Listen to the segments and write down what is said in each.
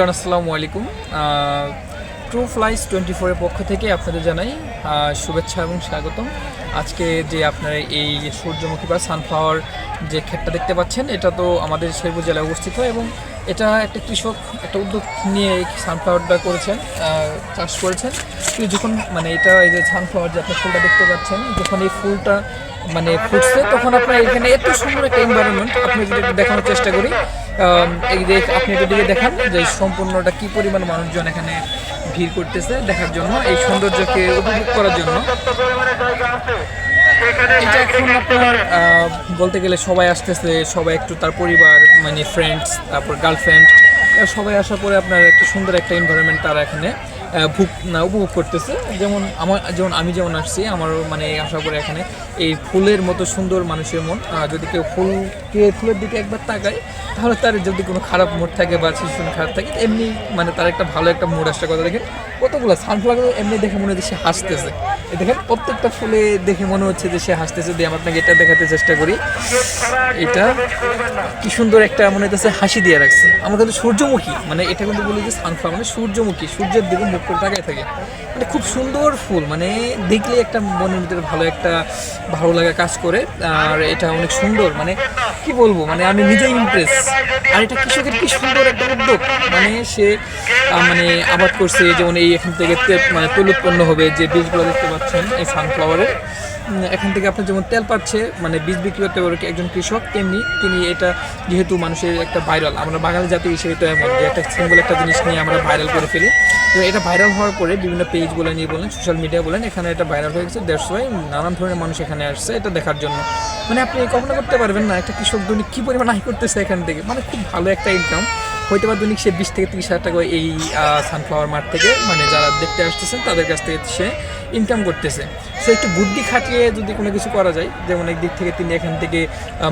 Everyone, আসসালামু আলাইকুম। True flies twenty ফোরের পক্ষ থেকে আপনাদের জানাই শুভেচ্ছা এবং স্বাগতম। আজকে যে আপনারা এই সূর্যমুখী বা সানফ্লাওয়ার যে ক্ষেতটা দেখতে পাচ্ছেন, এটা তো আমাদের শেরপুর জেলায় অবস্থিত এবং এটা একটা কৃষক, একটা উদ্যোগ নিয়ে সানফ্লাওয়ারটা করেছেন চাষ করেছেন। কিন্তু যখন মানে এটা এই যে সানফ্লাওয়ার যে আপনি ফুলটা দেখতে পাচ্ছেন, যখন এই ফুলটা মানে ফুটছে, তখন আপনার এখানে এত সুন্দর একটা এনভায়রনমেন্ট আপনি যদি দেখানোর চেষ্টা করি আপনি একটু দিকে দেখান যে সম্পূর্ণটা কি পরিমাণ মানুষজন এখানে ভিড় করতেছে দেখার জন্য, এই সৌন্দর্যকে উপভোগ করার জন্য। এটা এখন আপনার বলতে গেলে সবাই আসতেছে, সবাই একটু তার পরিবার মানে ফ্রেন্ডস তারপর গার্লফ্রেন্ড সবাই আসার পরে আপনার একটা সুন্দর একটা এনভায়রনমেন্ট তারা এখানে ভুগ, না, উপভোগ করতেছে। যেমন আমার, যেমন আমি যেমন আসছি, আমারও মানে আশা পরে এখানে এই ফুলের মতো সুন্দর মানুষের মন। যদি কেউ ফুলকে ফুলের দিকে একবার তাকায়, তাহলে তার যদি কোনো খারাপ মুড থাকে বা সিচুয়েশন খারাপ থাকে, এমনি মানে তার একটা ভালো একটা মুড আসার কথা দেখেন, কতগুলো সানফ্লাওয়ার এমনি দেখে মনে হচ্ছে সে হাসতেছে। দেখেন, প্রত্যেকটা ফুলে দেখে মনে হচ্ছে যে সে হাসতেছে। দিয়ে আমি আপনাকে এটা দেখাতে চেষ্টা করি। এটা কি সুন্দর একটা মনে হচ্ছে হাসি দিয়ে রাখছে। আমরা কিন্তু সূর্যমুখী মানে এটা কিন্তু বলি যে সানফ্লাওয়ার মানে সূর্যমুখী, সূর্যের দিকে করে তাকায় থাকে। মানে খুব সুন্দর ফুল মানে দেখলে একটা মনের ভিতরে ভালো একটা ভালো লাগা কাজ করে, আর এটা অনেক সুন্দর মানে কি বলব মানে আমি নিজেই ইমপ্রেস আর এটা কৃষকের কি সুন্দর একটা উদ্যোগ মানে সে মানে আবাদ করছে, যেমন এই এখান থেকে মানে তৈল উৎপন্ন হবে, যে বীজগুলো দেখতে পাচ্ছেন, এই সানফ্লাওয়ারের এখান থেকে আপনি যেমন তেল পাচ্ছে মানে বীজ বিক্রি করতে পারবে একজন কৃষক, তেমনি তিনি এটা যেহেতু মানুষের একটা ভাইরাল আমরা বাঙালি জাতি হিসেবে তো এমন যে একটা সিম্বল একটা জিনিস নিয়ে আমরা ভাইরাল করে ফেলি। তো এটা ভাইরাল হওয়ার পরে বিভিন্ন পেজগুলো নিয়ে বলেন সোশ্যাল মিডিয়া বলেন, এখানে এটা ভাইরাল হয়ে গেছে দেড়শো নানান ধরনের মানুষ এখানে আসছে এটা দেখার জন্য। মানে আপনি কখনো করতে পারবেন না, একটা কৃষক দৈনিক কী পরিমাণ আয় করতেছে এখান থেকে মানে খুব ভালো একটা ইনকাম হয়তো বা দৈনিক সে বিশ থেকে তিরিশ হাজার টাকা এই সানফ্লাওয়ার মাঠ থেকে মানে যারা দেখতে আসতেছেন, তাদের কাছ থেকে সে ইনকাম করতেছে। সে একটু বুদ্ধি খাটিয়ে যদি কোনো কিছু করা যায়, যেমন একদিক থেকে তিনি এখান থেকে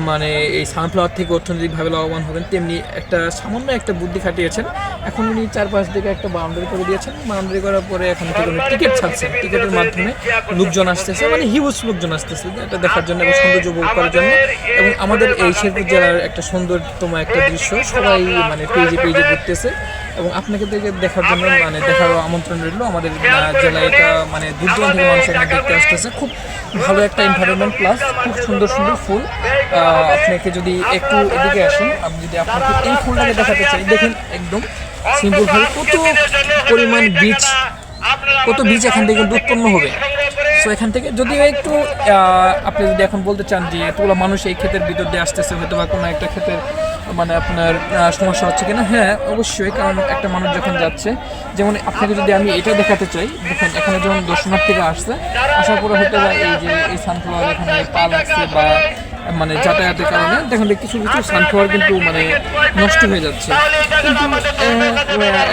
মানে এই সানফ্লাওয়ার থেকে অর্থনৈতিকভাবে লাভবান হবেন, তেমনি একটা সামান্য একটা বুদ্ধি খাটিয়েছেন। এখন উনি চারপাশ থেকে একটা বাউন্ডারি করে দিয়েছেন। বাউন্ডারি করার পরে এখান থেকে উনি টিকিট ছাড়ছেন। টিকিটের মাধ্যমে লোকজন আসতেছে মানে হিউজ লোকজন আসতেছে, এটা দেখার জন্য এবং সৌন্দর্য উপভোগ করার জন্য। এবং আমাদের এই শেরপুর জেলার একটা সুন্দরতম একটা দৃশ্য, সবাই মানে পেজে পেজে ঘুরতেছে এবং আপনাকে দেখে দেখার জন্য মানে দেখার আমন্ত্রণ রইল। আমাদের জেলায় এটা মানে দূর দূরান্ত থেকে মানুষ এখানে দেখতে আসতেছে। খুব ভালো একটা এনভায়রনমেন্ট প্লাস খুব সুন্দর সুন্দর ফুল। আপনাকে যদি একটু এদিকে আসেন আপনি যদি আপনাকে এই ফুলটাকে দেখাতে চাই দেখেন একদম সিম্পল ভাবে কত পরিমাণ বীজ কত বীজ এখান থেকে কিন্তু উৎপন্ন হবে। সো এখান থেকে যদি একটু আহ, আপনি যদি এখন বলতে চান যে এতগুলো মানুষ এই ক্ষেতের ভিতর দিয়ে আসতেছে হয়তো বা কোনো একটা ক্ষেতের মানে আপনার সমস্যা হচ্ছে কিনা? হ্যাঁ অবশ্যই, কারণ একটা মানুষ যখন যাচ্ছে, যেমন আপনাকে যদি আমি এটা দেখাতে চাই, দেখেন, এখানে যখন দর্শনার্থীরা আসছে, আসার পরে হতে পারে এই যে এই সানফ্লাওয়ার এখানে পাল লাগছে বা মানে যাতায়াতের কারণে দেখেন কিছু কিছু সানফ্লাওয়ার কিন্তু মানে নষ্ট হয়ে যাচ্ছে। কিন্তু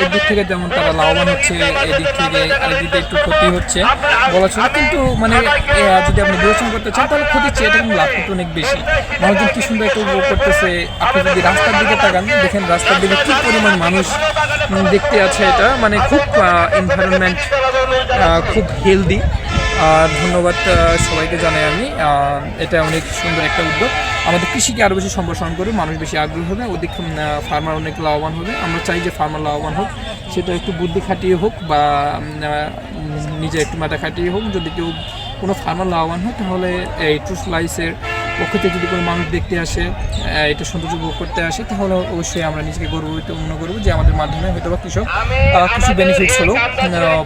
একদিক থেকে যেমন তারা লাভবান হচ্ছে, এদিক থেকে আরেক দিকে একটু ক্ষতি হচ্ছে বলা চলে। কিন্তু মানে যদি আপনি বিবেচনা করতে চান, তাহলে ক্ষতি চেয়ে এটা কিন্তু লাভ কিন্তু অনেক বেশি। মানুষজন কি সুন্দর একটা উপভোগ করতেছে, আপনি যদি রাস্তার দিকে তাকান, দেখেন রাস্তার দিকে কি পরিমাণ মানুষ দেখতে আছে এটা। মানে খুব এনভায়রনমেন্ট খুব হেলদি আর ধন্যবাদ সবাইকে জানাই আমি। এটা অনেক সুন্দর একটা উদ্যোগ। আমাদের কৃষিকে আরও বেশি সম্প্রসারণ করে মানুষ বেশি আগ্রহী হবে ওদিক ফার্মার অনেক লাভবান হবে। আমরা চাই যে ফার্মার লাভবান হোক, সেটা একটু বুদ্ধি খাটিয়ে হোক বা নিজে একটু মাথা খাটিয়ে হোক। যদি কেউ কোনো ফার্মার লাভবান হোক তাহলে এই ট্রুস লাইসের পক্ষ থেকে যদি কোনো মানুষ দেখতে আসে এটা সৌন্দর্য উপভোগ করতে আসে, তাহলে অবশ্যই আমরা নিজেকে গর্বিত মনে করব যে আমাদের মাধ্যমে হয়তো বা কৃষক কিছু বেনিফিটস হলো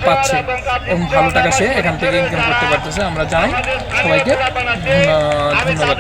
পাচ্ছে এবং ভালো টাকা সে এখান থেকে ইনকাম করতে পারতেছে। আমরা জানাই সবাইকে, ধন্যবাদ।